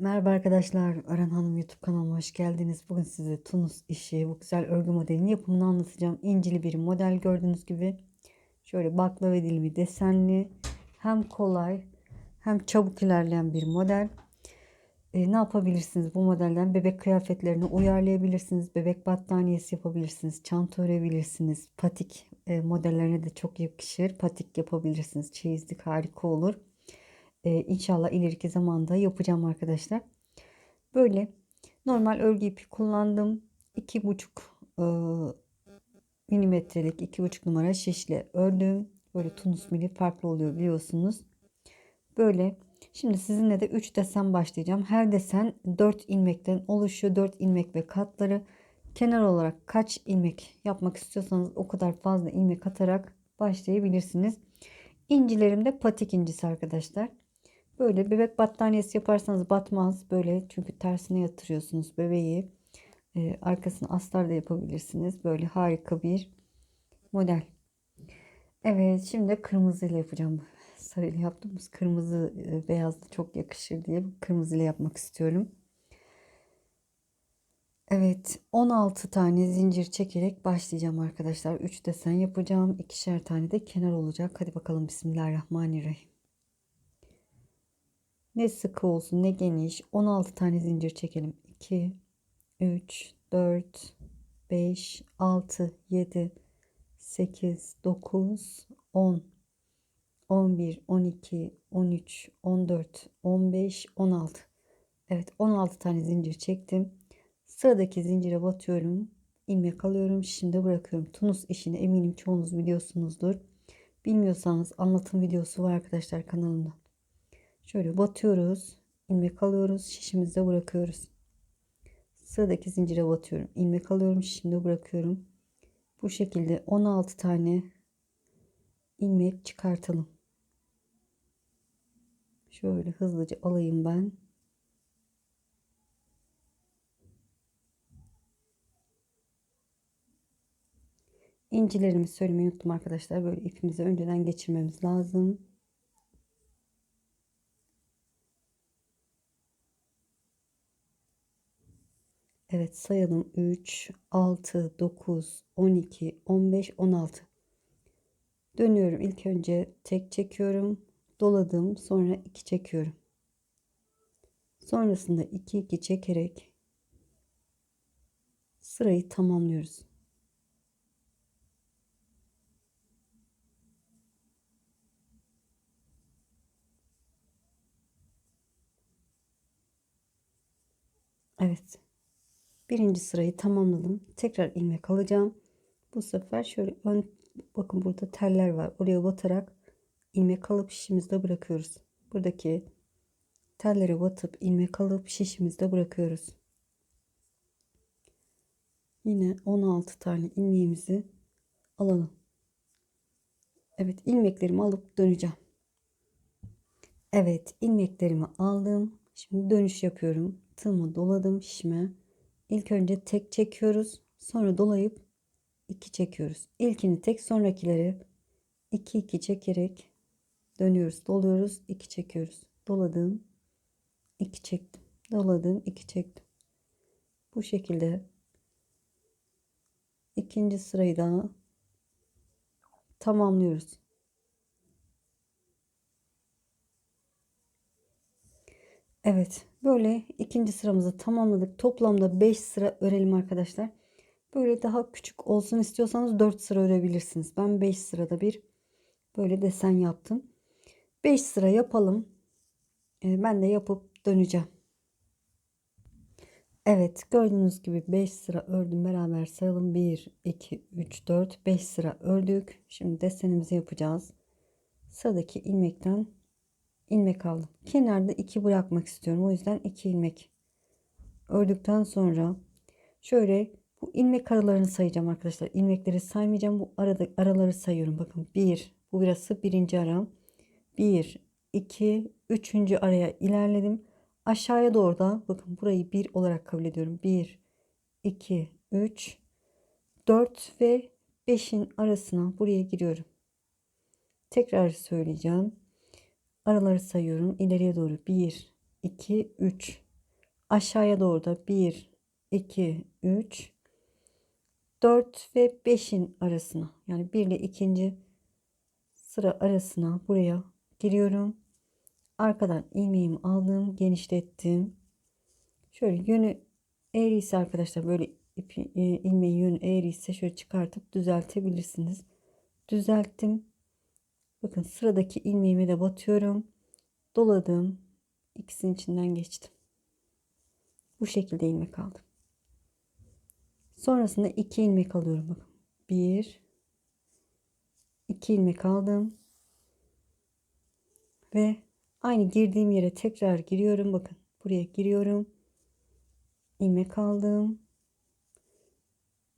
Merhaba arkadaşlar, Ören Hanım YouTube kanalıma hoş geldiniz. Bugün size Tunus işi, bu güzel örgü modelinin yapımını anlatacağım. İncili bir model gördüğünüz gibi. Şöyle baklava dilimi desenli, hem kolay hem çabuk ilerleyen bir model. E, ne yapabilirsiniz bu modelden? Bebek kıyafetlerini uyarlayabilirsiniz. Bebek battaniyesi yapabilirsiniz. Çanta örebilirsiniz. Patik e, modellerine de çok yakışır. Patik yapabilirsiniz. Çeyizlik harika olur. Ee, inşallah ileriki zamanda yapacağım arkadaşlar. Böyle normal örgü ipi kullandım. 2,5 e, milimetrelik 2,5 numara şişle ördüm. Böyle tunus mili farklı oluyor biliyorsunuz. Böyle şimdi sizinle de 3 desen başlayacağım. Her desen 4 ilmekten oluşuyor. 4 ilmek ve katları. Kenar olarak kaç ilmek yapmak istiyorsanız o kadar fazla ilmek atarak başlayabilirsiniz. İncilerim de patik incisi arkadaşlar. Böyle bebek battaniyesi yaparsanız batmaz. Böyle çünkü tersine yatırıyorsunuz bebeği. Ee, arkasını astar da yapabilirsiniz. Böyle harika bir model. Evet şimdi kırmızı ile yapacağım. Sarıyla yaptığımız kırmızı e, beyaz da çok yakışır diye kırmızı ile yapmak istiyorum. Evet 16 tane zincir çekerek başlayacağım arkadaşlar. 3 desen yapacağım. ikişer tane de kenar olacak. Hadi bakalım Bismillahirrahmanirrahim. Ne sıkı olsun ne geniş. 16 tane zincir çekelim. 2, 3, 4, 5, 6, 7, 8, 9, 10, 11, 12, 13, 14, 15, 16. Evet 16 tane zincir çektim. Sıradaki zincire batıyorum. ilmek alıyorum. Şimdi bırakıyorum. Tunus işini eminim çoğunuz biliyorsunuzdur. Bilmiyorsanız anlatım videosu var arkadaşlar kanalımda. Şöyle batıyoruz. ilmek alıyoruz. Şişimizde bırakıyoruz. Sıradaki zincire batıyorum. ilmek alıyorum. Şişimde bırakıyorum. Bu şekilde 16 tane ilmek çıkartalım. Şöyle hızlıca alayım ben. İncilerimi söylemeyi unuttum arkadaşlar. Böyle ipimizi önceden geçirmemiz lazım. Evet sayalım 3, 6, 9, 12, 15, 16. Dönüyorum. İlk önce tek çekiyorum. Doladım. Sonra 2 çekiyorum. Sonrasında 2 2 çekerek sırayı tamamlıyoruz. Evet. Birinci sırayı tamamladım. Tekrar ilmek alacağım. Bu sefer şöyle ön bakın burada teller var. Oraya batarak ilmek alıp şişimizde bırakıyoruz. Buradaki tellere batıp ilmek alıp şişimizde bırakıyoruz. Yine 16 tane ilmeğimizi alalım. Evet ilmeklerimi alıp döneceğim. Evet ilmeklerimi aldım. Şimdi dönüş yapıyorum. Tığımı doladım şişime. İlk önce tek çekiyoruz. Sonra dolayıp 2 çekiyoruz. İlkini tek sonrakileri 2 2 çekerek dönüyoruz. Doluyoruz. 2 çekiyoruz. Doladım. 2 çektim. Doladım. 2 çektim. Bu şekilde ikinci sırayı da tamamlıyoruz. Evet. Böyle ikinci sıramızı tamamladık. Toplamda 5 sıra örelim arkadaşlar. Böyle daha küçük olsun istiyorsanız 4 sıra örebilirsiniz. Ben 5 sırada bir böyle desen yaptım. 5 sıra yapalım. Ee, ben de yapıp döneceğim. Evet gördüğünüz gibi 5 sıra ördüm. Beraber sayalım. 1, 2, 3, 4, 5 sıra ördük. Şimdi desenimizi yapacağız. Sıradaki ilmekten ilmek aldım. Kenarda 2 bırakmak istiyorum. O yüzden 2 ilmek ördükten sonra şöyle bu ilmek aralarını sayacağım arkadaşlar. İlmekleri saymayacağım. Bu arada araları sayıyorum. Bakın 1 bu burası birinci aram. 1 2 3. araya ilerledim. Aşağıya doğru da bakın burayı 1 olarak kabul ediyorum. 1 2 3 4 ve 5'in arasına buraya giriyorum. Tekrar söyleyeceğim. Araları sayıyorum. İleriye doğru 1, 2, 3, aşağıya doğru da 1 2 3 4 ve 5'in arasına yani 1 ile ikinci sıra arasına buraya giriyorum. Arkadan ilmeğimi aldım, genişlettim. Şöyle yönü eğriyse arkadaşlar böyle ipi, e, ilmeğin yönü eğriyse şöyle çıkartıp düzeltebilirsiniz. Düzelttim. Bakın sıradaki ilmeğime de batıyorum. Doladım. İkisinin içinden geçtim. Bu şekilde ilmek aldım. Sonrasında iki ilmek alıyorum. Bakın. Bir, iki ilmek aldım. Ve aynı girdiğim yere tekrar giriyorum. Bakın buraya giriyorum. ilmek aldım.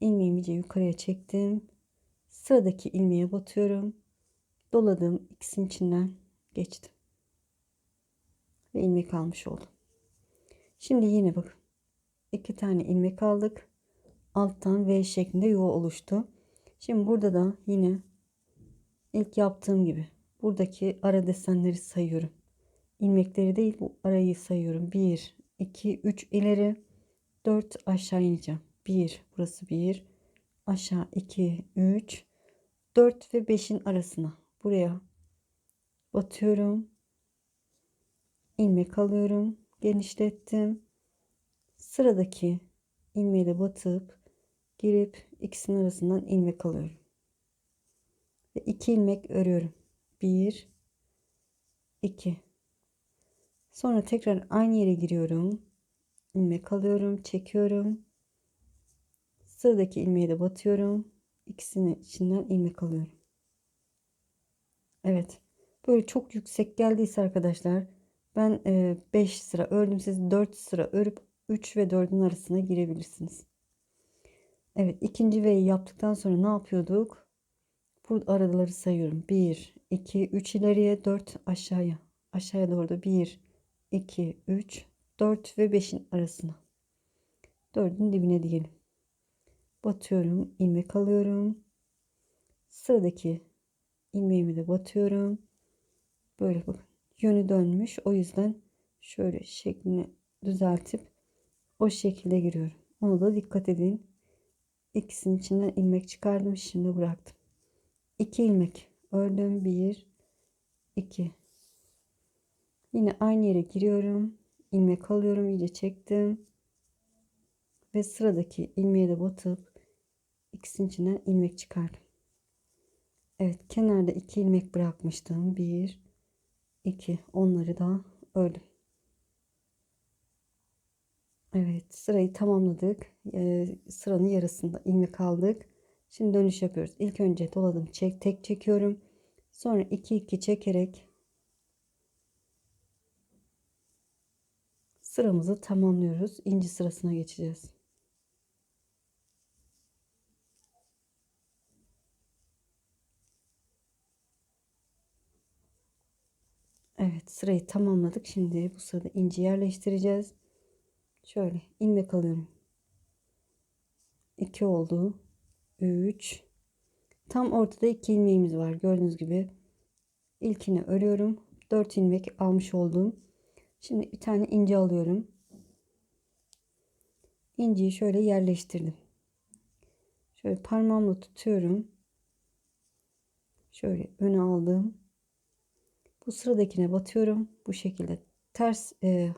İlmeğimi yukarıya çektim. Sıradaki ilmeğe batıyorum. Doladım. ikisinin içinden geçtim. Ve ilmek almış oldum. Şimdi yine bakın. iki tane ilmek aldık. Alttan V şeklinde yuva oluştu. Şimdi burada da yine ilk yaptığım gibi buradaki ara desenleri sayıyorum. İlmekleri değil bu arayı sayıyorum. 1, 2, 3 ileri 4 aşağı ineceğim. 1 burası 1 aşağı 2, 3 4 ve 5'in arasına buraya batıyorum. ilmek alıyorum. Genişlettim. Sıradaki ilmeği de batıp girip ikisinin arasından ilmek alıyorum. Ve iki ilmek örüyorum. 1 2 Sonra tekrar aynı yere giriyorum. ilmek alıyorum, çekiyorum. Sıradaki ilmeği de batıyorum. İkisinin içinden ilmek alıyorum. Evet. Böyle çok yüksek geldiyse arkadaşlar ben 5 e, sıra ördüm. Siz 4 sıra örüp 3 ve 4'ün arasına girebilirsiniz. Evet ikinci V'yi yaptıktan sonra ne yapıyorduk? Bu araları sayıyorum. 1, 2, 3 ileriye 4 aşağıya. Aşağıya doğru da 1, 2, 3, 4 ve 5'in arasına. 4'ün dibine diyelim. Batıyorum. ilmek alıyorum. Sıradaki ilmeğimi de batıyorum. Böyle bakın. Yönü dönmüş. O yüzden şöyle şeklini düzeltip o şekilde giriyorum. Ona da dikkat edin. İkisinin içinden ilmek çıkardım. Şimdi bıraktım. 2 ilmek ördüm. 1 2 Yine aynı yere giriyorum. ilmek alıyorum. iyice çektim. Ve sıradaki ilmeğe de batıp ikisinin içinden ilmek çıkardım. Evet kenarda iki ilmek bırakmıştım. 1 2 onları da ördüm. Evet sırayı tamamladık. Ee, sıranın yarısında ilmek aldık. Şimdi dönüş yapıyoruz. İlk önce doladım. Çek, tek çekiyorum. Sonra 2 2 çekerek sıramızı tamamlıyoruz. İnci sırasına geçeceğiz. Evet sırayı tamamladık. Şimdi bu sırada inci yerleştireceğiz. Şöyle ilmek alıyorum. 2 oldu. 3 Tam ortada 2 ilmeğimiz var. Gördüğünüz gibi ilkini örüyorum. 4 ilmek almış oldum. Şimdi bir tane ince alıyorum. İnciyi şöyle yerleştirdim. Şöyle parmağımla tutuyorum. Şöyle öne aldım. Bu sıradakine batıyorum. Bu şekilde ters e,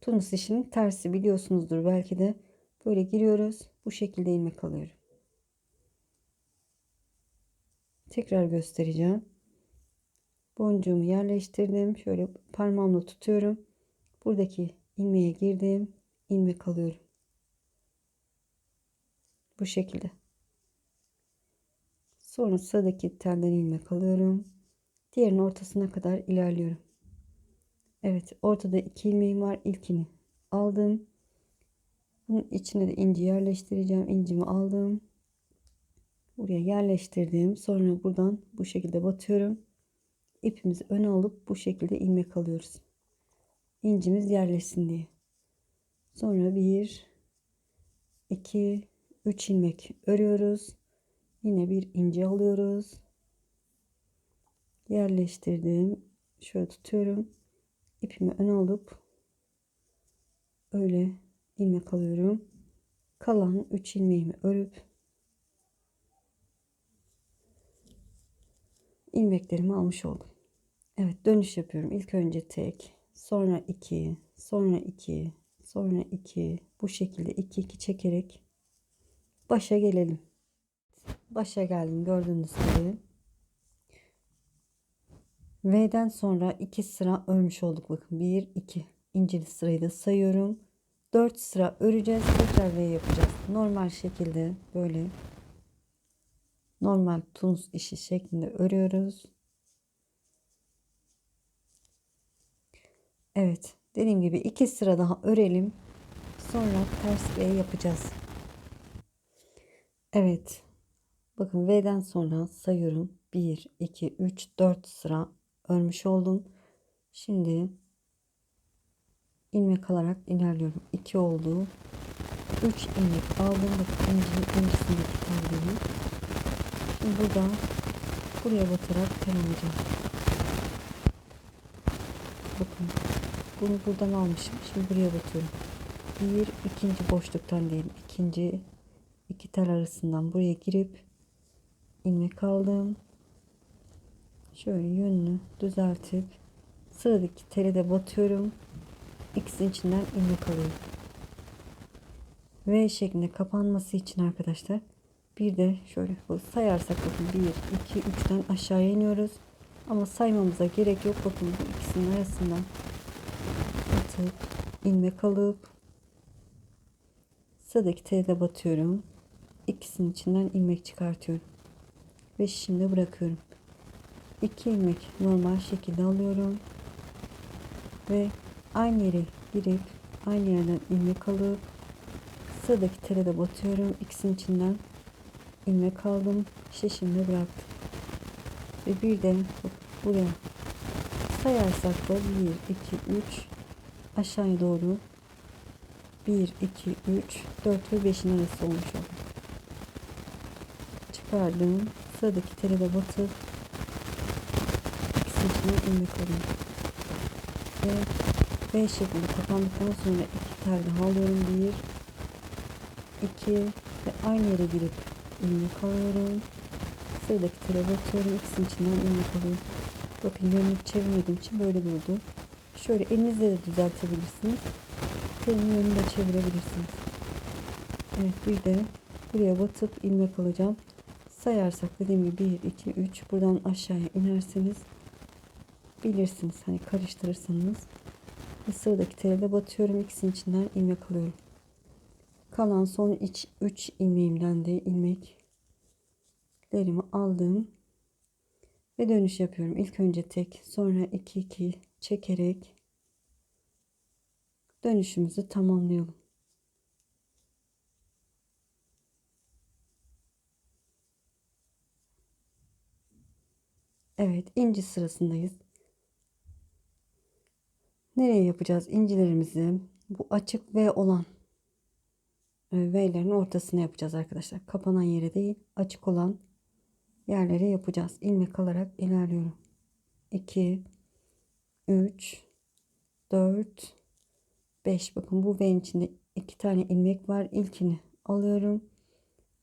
Tunus işinin tersi biliyorsunuzdur belki de. Böyle giriyoruz. Bu şekilde ilmek alıyorum. Tekrar göstereceğim. Boncuğumu yerleştirdim. Şöyle parmağımla tutuyorum. Buradaki ilmeğe girdim. ilmek alıyorum. Bu şekilde. Sonra sıradaki telden ilmek alıyorum. Diğerinin ortasına kadar ilerliyorum. Evet ortada iki ilmeğim var. İlkini aldım. Bunun içine de inci yerleştireceğim. İncimi aldım. Buraya yerleştirdim. Sonra buradan bu şekilde batıyorum. İpimizi öne alıp bu şekilde ilmek alıyoruz. İncimiz yerleşsin diye. Sonra bir, iki, üç ilmek örüyoruz. Yine bir ince alıyoruz. Yerleştirdim. Şöyle tutuyorum ipimi öne alıp öyle ilmek alıyorum. Kalan 3 ilmeğimi örüp ilmeklerimi almış oldum. Evet dönüş yapıyorum. İlk önce tek, sonra 2, sonra 2, sonra 2 bu şekilde 2 2 çekerek başa gelelim. Başa geldim gördüğünüz gibi. V'den sonra 2 sıra örmüş olduk. Bakın 1 2 incili sırayı da sayıyorum. 4 sıra öreceğiz. Tekrar V yapacağız. Normal şekilde böyle normal tunus işi şeklinde örüyoruz. Evet. Dediğim gibi iki sıra daha örelim. Sonra ters V yapacağız. Evet. Bakın V'den sonra sayıyorum. 1, 2, 3, 4 sıra örmüş oldum. Şimdi ilmek alarak ilerliyorum. 2 oldu. 3 ilmek aldım. Bakın incinin incisindeki telleri. Şimdi burada buraya batarak tel. Bakın bunu buradan almışım. Şimdi buraya batıyorum. Bir ikinci boşluktan değil. ikinci iki tel arasından buraya girip ilmek aldım. Şöyle yönünü düzeltip sıradaki tele de batıyorum. İkisinin içinden ilmek alıyorum. V şeklinde kapanması için arkadaşlar bir de şöyle sayarsak bakın 1 2 3'ten aşağıya iniyoruz. Ama saymamıza gerek yok. Bakın bu ikisinin arasından atıp ilmek alıp sıradaki tele batıyorum. İkisinin içinden ilmek çıkartıyorum. Ve şimdi bırakıyorum. 2 ilmek normal şekilde alıyorum. Ve aynı yere girip aynı yerden ilmek alıp sıradaki tele de batıyorum. İkisinin içinden ilmek aldım. Şişimle bıraktım. Ve bir de buraya sayarsak da 1, 2, 3 aşağıya doğru 1, 2, 3, 4 ve 5'in arası olmuş oldu. Çıkardım. Sıradaki tele de batıp içine ilmek alıyorum. Ve V şeklinde kapandıktan sonra iki tel daha alıyorum. 1, 2 ve aynı yere girip ilmek alıyorum. Sıradaki tele batıyorum. İkisinin içinden ilmek alıyorum. Bakın yönünü çevirmediğim için böyle durdu. Şöyle elinizle de düzeltebilirsiniz. Telin yönünü de çevirebilirsiniz. Evet bir de buraya batıp ilmek alacağım. Sayarsak dediğim gibi 1, 2, 3 buradan aşağıya inerseniz bilirsiniz. Hani karıştırırsanız. Ve sıradaki tele de batıyorum. İkisinin içinden ilmek alıyorum. Kalan son iç 3 ilmeğimden de ilmeklerimi aldım. Ve dönüş yapıyorum. İlk önce tek sonra 2 2 çekerek dönüşümüzü tamamlayalım. Evet, inci sırasındayız. Nereye yapacağız incilerimizi? Bu açık V olan e, V'lerin ortasına yapacağız arkadaşlar. Kapanan yere değil, açık olan yerlere yapacağız. İlmek alarak ilerliyorum. 2 3 4 5 bakın bu V'nin içinde iki tane ilmek var. İlkini alıyorum.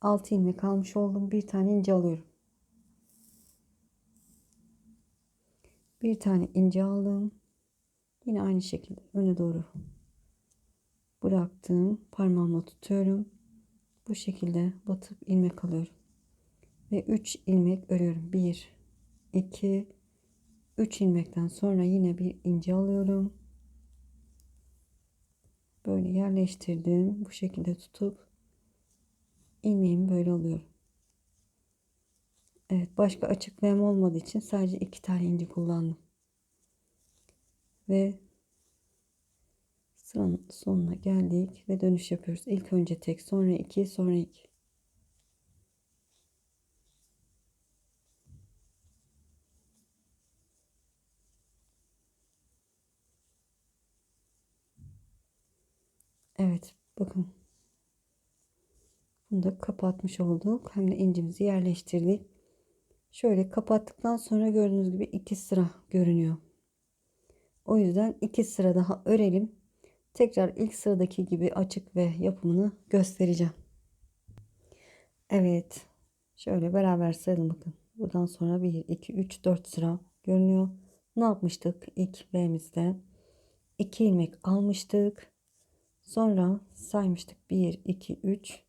6 ilmek almış oldum. Bir tane ince alıyorum. Bir tane ince aldım. Yine aynı şekilde öne doğru bıraktım. Parmağımla tutuyorum. Bu şekilde batıp ilmek alıyorum. Ve 3 ilmek örüyorum. 1 2 3 ilmekten sonra yine bir ince alıyorum. Böyle yerleştirdim. Bu şekilde tutup ilmeğimi böyle alıyorum. Evet başka açık vem olmadığı için sadece iki tane inci kullandım. Ve sıranın sonuna geldik ve dönüş yapıyoruz. İlk önce tek sonra iki sonra iki. Evet bakın. Bunu da kapatmış olduk. Hem de incimizi yerleştirdik. Şöyle kapattıktan sonra gördüğünüz gibi iki sıra görünüyor. O yüzden iki sıra daha örelim. Tekrar ilk sıradaki gibi açık ve yapımını göstereceğim. Evet. Şöyle beraber sayalım bakın. Buradan sonra 1, 2, 3, 4 sıra görünüyor. Ne yapmıştık? İlk B'mizde 2 ilmek almıştık. Sonra saymıştık. 1, 2, 3.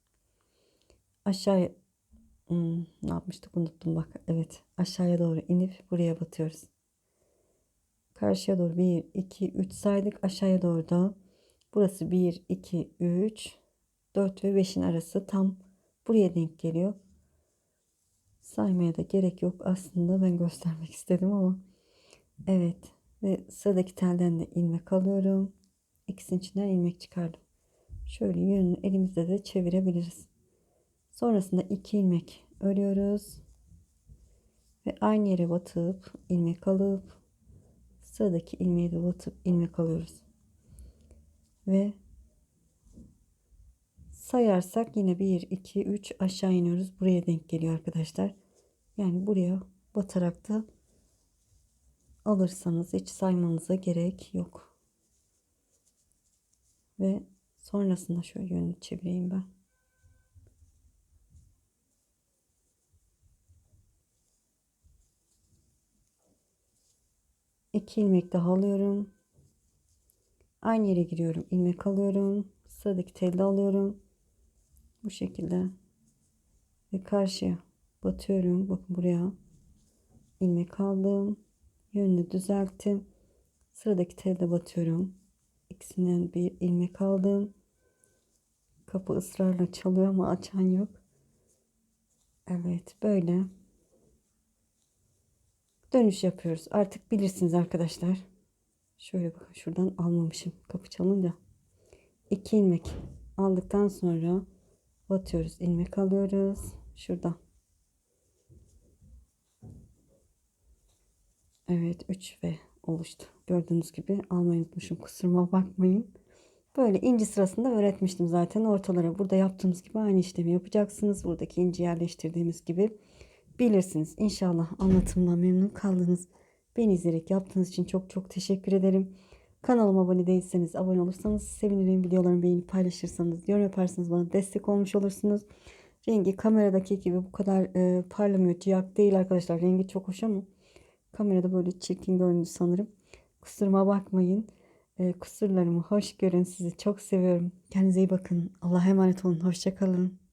Aşağıya hmm, ne yapmıştık? Unuttum bak. Evet. Aşağıya doğru inip buraya batıyoruz. Karşıya doğru 1, 2, 3 saydık. Aşağıya doğru da burası 1, 2, 3, 4 ve 5'in arası tam buraya denk geliyor. Saymaya da gerek yok aslında ben göstermek istedim ama evet ve sıradaki telden de ilmek alıyorum. İkisinin içinden ilmek çıkardım. Şöyle yönünü elimizde de çevirebiliriz. Sonrasında iki ilmek örüyoruz. Ve aynı yere batıp ilmek alıp sıradaki ilmeği de batıp ilmek alıyoruz. Ve sayarsak yine 1 2 3 aşağı iniyoruz. Buraya denk geliyor arkadaşlar. Yani buraya batarak da alırsanız hiç saymanıza gerek yok. Ve sonrasında şöyle yönünü çevireyim ben. İki ilmek daha alıyorum. Aynı yere giriyorum. ilmek alıyorum. Sıradaki telde alıyorum. Bu şekilde. Ve karşıya batıyorum. Bakın buraya. ilmek aldım. Yönünü düzelttim. Sıradaki telde batıyorum. İkisinden bir ilmek aldım. Kapı ısrarla çalıyor ama açan yok. Evet böyle dönüş yapıyoruz. Artık bilirsiniz arkadaşlar. Şöyle bakın şuradan almamışım kapı çalınca. 2 ilmek aldıktan sonra batıyoruz. ilmek alıyoruz. Şurada. Evet 3 ve oluştu. Gördüğünüz gibi almayı unutmuşum. Kusuruma bakmayın. Böyle inci sırasında öğretmiştim zaten. Ortalara burada yaptığımız gibi aynı işlemi yapacaksınız. Buradaki inci yerleştirdiğimiz gibi bilirsiniz. İnşallah anlatımdan memnun kaldınız. Beni izleyerek yaptığınız için çok çok teşekkür ederim. Kanalıma abone değilseniz abone olursanız sevinirim. Videolarımı beğenip paylaşırsanız, yorum yaparsanız bana destek olmuş olursunuz. Rengi kameradaki gibi bu kadar e, parlamıyor. Ciyak değil arkadaşlar. Rengi çok hoş ama kamerada böyle çirkin göründü sanırım. Kusuruma bakmayın. E, kusurlarımı hoş görün. Sizi çok seviyorum. Kendinize iyi bakın. Allah'a emanet olun. Hoşçakalın.